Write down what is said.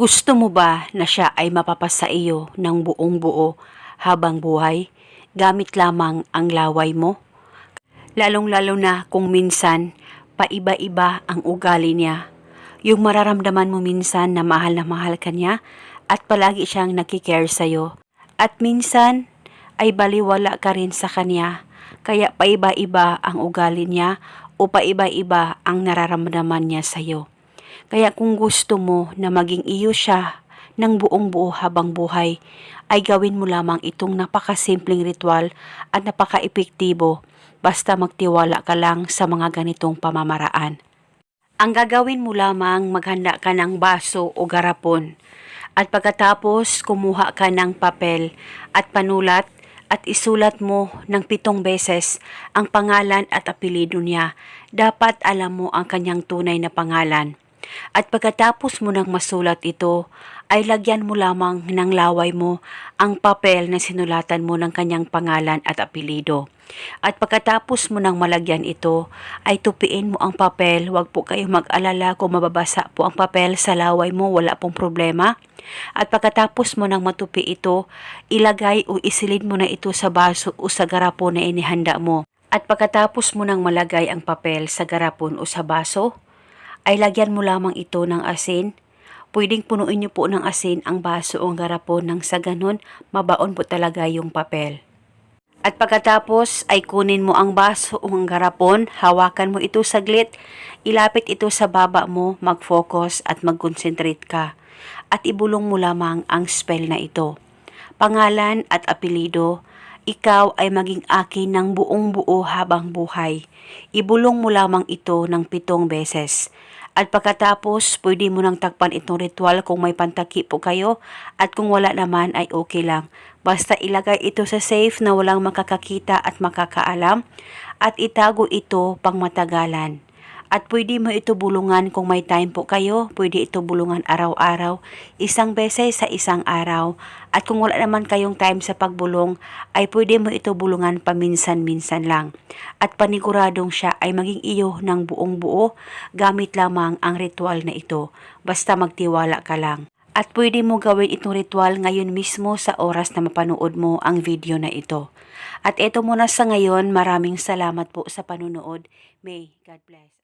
Gusto mo ba na siya ay mapapasa iyo ng buong buo habang buhay gamit lamang ang laway mo? Lalong-lalo na kung minsan paiba-iba ang ugali niya. Yung mararamdaman mo minsan na mahal na mahal ka niya at palagi siyang nakikare sa'yo. At minsan ay baliwala ka rin sa kanya kaya paiba-iba ang ugali niya o paiba-iba ang nararamdaman niya sa'yo. Kaya kung gusto mo na maging iyo siya ng buong buo habang buhay, ay gawin mo lamang itong napakasimpleng ritual at napaka-epektibo basta magtiwala ka lang sa mga ganitong pamamaraan. Ang gagawin mo lamang maghanda ka ng baso o garapon at pagkatapos kumuha ka ng papel at panulat at isulat mo ng pitong beses ang pangalan at apelido niya. Dapat alam mo ang kanyang tunay na pangalan. At pagkatapos mo nang masulat ito, ay lagyan mo lamang ng laway mo ang papel na sinulatan mo ng kanyang pangalan at apelido. At pagkatapos mo nang malagyan ito, ay tupiin mo ang papel. Huwag po kayo mag-alala kung mababasa po ang papel sa laway mo, wala pong problema. At pagkatapos mo nang matupi ito, ilagay o isilid mo na ito sa baso o sa garapon na inihanda mo. At pagkatapos mo nang malagay ang papel sa garapon o sa baso, ay lagyan mo lamang ito ng asin. Pwedeng punuin niyo po ng asin ang baso o garapon nang sa ganun mabaon po talaga yung papel. At pagkatapos ay kunin mo ang baso o ang garapon, hawakan mo ito saglit, ilapit ito sa baba mo, mag-focus at mag-concentrate ka. At ibulong mo lamang ang spell na ito. Pangalan at apelido, ikaw ay maging akin ng buong buo habang buhay. Ibulong mo lamang ito ng pitong beses. At pagkatapos, pwede mo nang takpan itong ritual kung may pantaki po kayo at kung wala naman ay okay lang. Basta ilagay ito sa safe na walang makakakita at makakaalam at itago ito pang matagalan. At pwede mo ito bulungan kung may time po kayo, pwede ito bulungan araw-araw, isang beses sa isang araw. At kung wala naman kayong time sa pagbulong, ay pwede mo ito bulungan paminsan-minsan lang. At paniguradong siya ay maging iyo ng buong buo, gamit lamang ang ritual na ito. Basta magtiwala ka lang. At pwede mo gawin itong ritual ngayon mismo sa oras na mapanood mo ang video na ito. At eto muna sa ngayon, maraming salamat po sa panunood. May God bless.